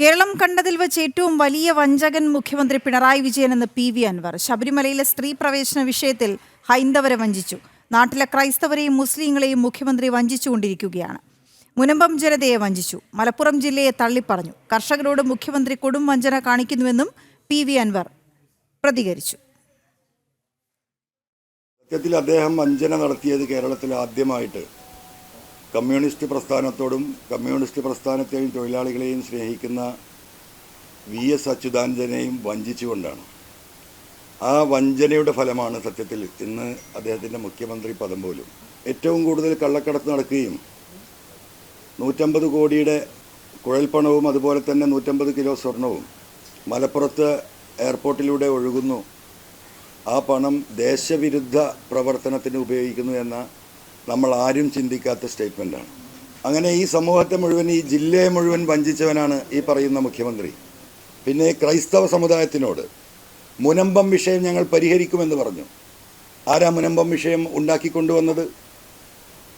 കേരളം കണ്ടതിൽ വെച്ച് ഏറ്റവും വലിയ വഞ്ചകൻ മുഖ്യമന്ത്രി പിണറായി വിജയൻ എന്ന് പി വി അൻവർ. ശബരിമലയിലെ സ്ത്രീ പ്രവേശന വിഷയത്തിൽ ഹൈന്ദവരെ വഞ്ചിച്ചു. നാട്ടിലെ ക്രൈസ്തവരെയും മുസ്ലിങ്ങളെയും മുഖ്യമന്ത്രി വഞ്ചിച്ചുകൊണ്ടിരിക്കുകയാണ്. മുനമ്പം ജനതയെ വഞ്ചിച്ചു. മലപ്പുറം ജില്ലയെ തള്ളിപ്പറഞ്ഞു. കർഷകരോട് മുഖ്യമന്ത്രി കൊടും വഞ്ചന കാണിക്കുന്നുവെന്നും പി വി അൻവർ പ്രതികരിച്ചു. സത്യത്തിൽ അദ്ദേഹം വഞ്ചന നടത്തിയത് കേരളത്തിൽ ആദ്യമായിട്ട്. കമ്മ്യൂണിസ്റ്റ് പ്രസ്ഥാനത്തോടും കമ്മ്യൂണിസ്റ്റ് പ്രസ്ഥാനത്തെയും തൊഴിലാളികളെയും സ്നേഹിക്കുന്ന വി എസ് അച്യുതാനന്ദനെയും വഞ്ചിച്ചുകൊണ്ടാണ്. ആ വഞ്ചനയുടെ ഫലമാണ് സത്യത്തിൽ ഇന്ന് അദ്ദേഹത്തിന്റെ മുഖ്യമന്ത്രി പദം പോലും. ഏറ്റവും കൂടുതൽ കള്ളക്കടത്ത് നടക്കുകയും നൂറ്റമ്പത് കോടിയുടെ കുഴൽപ്പണവും അതുപോലെ തന്നെ നൂറ്റമ്പത് കിലോ സ്വർണവും മലപ്പുറത്ത് എയർപോർട്ടിലൂടെ ഒഴുകുന്നു. ആ പണം ദേശവിരുദ്ധ പ്രവർത്തനത്തിന് ഉപയോഗിക്കുന്നു എന്ന നമ്മൾ ആരും ചിന്തിക്കാത്ത സ്റ്റേറ്റ്മെന്റാണ് അങ്ങനെ ഈ സമൂഹത്തെ മുഴുവൻ ഈ ജില്ലയെ മുഴുവൻ വഞ്ചിച്ചവനാണ് ഈ പറയുന്ന മുഖ്യമന്ത്രി. പിന്നെ ക്രൈസ്തവ സമുദായത്തിനോട് മുനമ്പം വിഷയം ഞങ്ങൾ പരിഹരിക്കുമെന്ന് പറഞ്ഞു. ആരാ മുനമ്പം വിഷയം ഉണ്ടാക്കിക്കൊണ്ടുവന്നത്?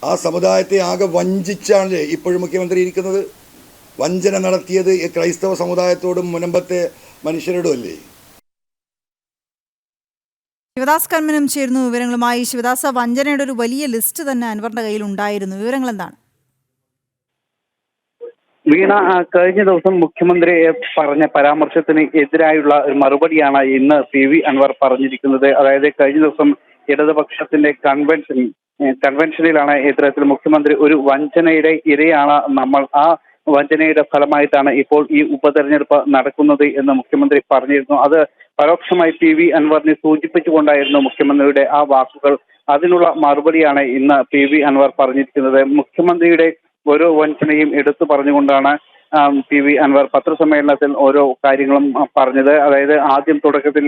ആ സമുദായത്തെ ആകെ വഞ്ചിച്ചാണ് ഇപ്പോഴും മുഖ്യമന്ത്രി ഇരിക്കുന്നത്. വഞ്ചന നടത്തിയത് ക്രൈസ്തവ സമുദായത്തോടും മുനമ്പത്തെ മനുഷ്യരോടും അല്ലേ? ശിവദാസ് കർമ്മനും ചേരുന്നു. വിവരങ്ങളുമായി ശിവദാസ വഞ്ചനയുടെ ഒരു വലിയ ലിസ്റ്റ് തന്നെ അൻവറിന്റെ കയ്യിൽ ഉണ്ടായിരുന്നു. വിവരങ്ങൾ എന്താണ്? വീണ കഴിഞ്ഞ ദിവസം മുഖ്യമന്ത്രി പറഞ്ഞ പരാമർശത്തിന് എതിരായുള്ള ഒരു മറുപടിയാണ് ഇന്ന് പി വി അൻവർ പറഞ്ഞിരിക്കുന്നത്. അതായത് കഴിഞ്ഞ ദിവസം ഇടതുപക്ഷത്തിന്റെ കൺവെൻഷൻ കൺവെൻഷനിലാണ് ഇത്തരത്തിൽ മുഖ്യമന്ത്രി ഒരു വഞ്ചനയുടെ ഇരയാണ് നമ്മൾ ആ വഞ്ചനയുടെ ഫലമായിട്ടാണ് ഇപ്പോൾ ഈ ഉപതെരഞ്ഞെടുപ്പ് നടക്കുന്നത് എന്ന് മുഖ്യമന്ത്രി പറഞ്ഞിരുന്നു. അത് പരോക്ഷമായി പി വി അൻവറിനെ സൂചിപ്പിച്ചുകൊണ്ടായിരുന്നു മുഖ്യമന്ത്രിയുടെ ആ വാക്കുകൾ. അതിനുള്ള മറുപടിയാണ് ഇന്ന് പി വി അൻവർ പറഞ്ഞിരിക്കുന്നത്. മുഖ്യമന്ത്രിയുടെ ഓരോ വഞ്ചനയും എടുത്തു പറഞ്ഞുകൊണ്ടാണ് പി വി അൻവർ പത്രസമ്മേളനത്തിൽ ഓരോ കാര്യങ്ങളും പറഞ്ഞത്. അതായത് ആദ്യം തുടക്കത്തിൽ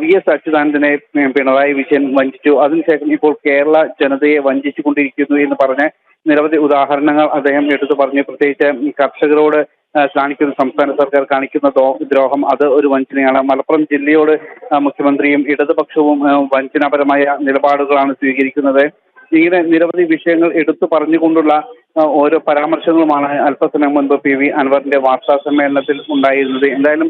വി എസ് അച്യുതാനന്ദനെ പിണറായി വിജയൻ വഞ്ചിച്ചു. അതിനുശേഷം ഇപ്പോൾ കേരള ജനതയെ വഞ്ചിച്ചുകൊണ്ടിരിക്കുന്നു എന്ന് പറഞ്ഞ് നിരവധി ഉദാഹരണങ്ങൾ അദ്ദേഹം എടുത്തു പറഞ്ഞു. പ്രത്യേകിച്ച് കർഷകരോട് കാണിക്കുന്ന സംസ്ഥാന സർക്കാർ കാണിക്കുന്ന ദ്രോഹം അത് ഒരു വഞ്ചനയാണ്. മലപ്പുറം ജില്ലയോട് മുഖ്യമന്ത്രിയും ഇടതുപക്ഷവും വഞ്ചനാപരമായ നിലപാടുകളാണ് സ്വീകരിക്കുന്നത്. ഇങ്ങനെ നിരവധി വിഷയങ്ങൾ എടുത്തു പറഞ്ഞുകൊണ്ടുള്ള ഓരോ പരാമർശങ്ങളുമാണ് അല്പസമയം മുൻപ് പി വി അൻവറിന്റെ വാർത്താ സമ്മേളനത്തിൽ ഉണ്ടായിരുന്നത്. എന്തായാലും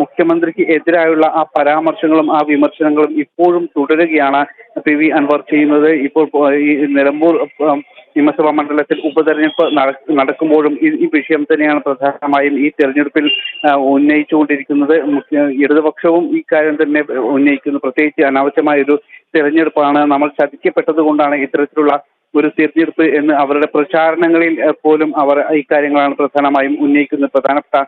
മുഖ്യമന്ത്രിക്ക് എതിരായുള്ള ആ പരാമർശങ്ങളും ആ വിമർശനങ്ങളും ഇപ്പോഴും തുടരുകയാണ് പി വി അൻവർ ചെയ്യുന്നത്. ഇപ്പോൾ ഈ നിലമ്പൂർ നിയമസഭാ മണ്ഡലത്തിൽ ഉപതെരഞ്ഞെടുപ്പ് നടക്കുമ്പോഴും ഈ വിഷയം തന്നെയാണ് പ്രധാനമായും ഈ തെരഞ്ഞെടുപ്പിൽ ഉന്നയിച്ചുകൊണ്ടിരിക്കുന്നത്. ഇടതുപക്ഷവും കാര്യം തന്നെ ഉന്നയിക്കുന്നു. പ്രത്യേകിച്ച് അനാവശ്യമായ ഒരു തെരഞ്ഞെടുപ്പാണ് നമ്മൾ ചതിക്കപ്പെട്ടത് കൊണ്ടാണ് ഇത്തരത്തിലുള്ള ഒരു തിരഞ്ഞെടുപ്പ് എന്ന് അവരുടെ പ്രചാരണങ്ങളിൽ പോലും അവർ ഇക്കാര്യങ്ങളാണ് പ്രധാനമായും ഉന്നയിക്കുന്നത്. പ്രധാനപ്പെട്ട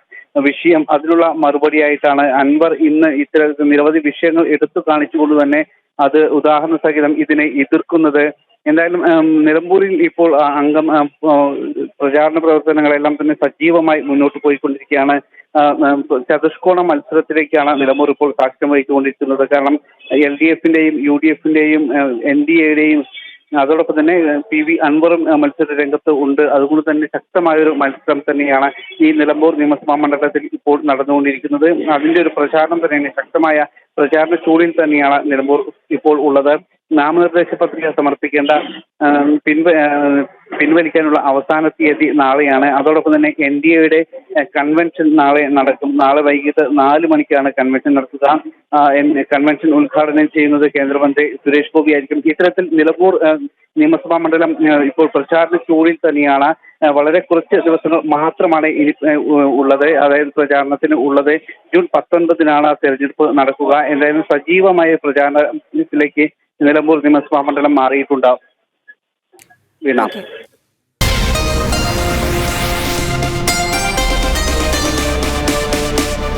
വിഷയം അതിനുള്ള മറുപടിയായിട്ടാണ് അൻവർ ഇന്ന് ഇത്തരത്തിൽ നിരവധി വിഷയങ്ങൾ എടുത്തു കാണിച്ചുകൊണ്ട് തന്നെ അത് ഉദാഹരണ സഹിതം ഇതിനെ എതിർക്കുന്നത് എന്തായാലും നിലമ്പൂരിൽ ഇപ്പോൾ അംഗം പ്രചാരണ പ്രവർത്തനങ്ങളെല്ലാം തന്നെ സജീവമായി മുന്നോട്ട് പോയിക്കൊണ്ടിരിക്കുകയാണ്. ചതുഷ്കോണ മത്സരത്തിലേക്കാണ് നിലമ്പൂർ ഇപ്പോൾ സാക്ഷ്യം വഹിച്ചുകൊണ്ടിരിക്കുന്നത്. കാരണം എൽ ഡി എഫിന്റെയും യു ഡി എഫിന്റെയും എൻ ഡി എയുടെയും അതോടൊപ്പം തന്നെ പി വി അൻവറും മത്സര രംഗത്ത് ഉണ്ട്. അതുകൊണ്ട് തന്നെ ശക്തമായൊരു മത്സരം തന്നെയാണ് ഈ നിലമ്പൂർ നിയമസഭാ മണ്ഡലത്തിൽ ഇപ്പോൾ നടന്നുകൊണ്ടിരിക്കുന്നത്. അതിന്റെ ഒരു പ്രചാരണം തന്നെയാണ് ശക്തമായ പ്രചാരണ ചൂടിൽ തന്നെയാണ് നിലമ്പൂർ ഇപ്പോൾ ഉള്ളത്. നാമനിർദ്ദേശ പത്രിക സമർപ്പിക്കേണ്ട പിൻവ പിൻവലിക്കാനുള്ള അവസാന തീയതി നാളെയാണ്. അതോടൊപ്പം തന്നെ എൻ ഡി എയുടെ കൺവെൻഷൻ നാളെ നടക്കും. നാളെ വൈകിട്ട് നാല് മണിക്കാണ് കൺവെൻഷൻ നടത്തുക. കൺവെൻഷൻ ഉദ്ഘാടനം ചെയ്യുന്നത് കേന്ദ്രമന്ത്രി സുരേഷ് ഗോപി ആയിരിക്കും. ഇത്തരത്തിൽ നിലമ്പൂർ നിയമസഭാ മണ്ഡലം ഇപ്പോൾ പ്രചാരണ ചൂടിൽ തന്നെയാണ്. വളരെ കുറച്ച് ദിവസങ്ങൾ മാത്രമാണ് ഇനി ഉള്ളത്. അതായത് പ്രചാരണത്തിന് ഉള്ളത്. ജൂൺ പത്തൊൻപതിനാണ് തെരഞ്ഞെടുപ്പ് നടക്കുക. എന്തായാലും സജീവമായ പ്രചാരണത്തിലേക്ക് നിലമ്പൂർ നിയമസഭാ മണ്ഡലം മാറിയിട്ടുണ്ടാവും. വീണ.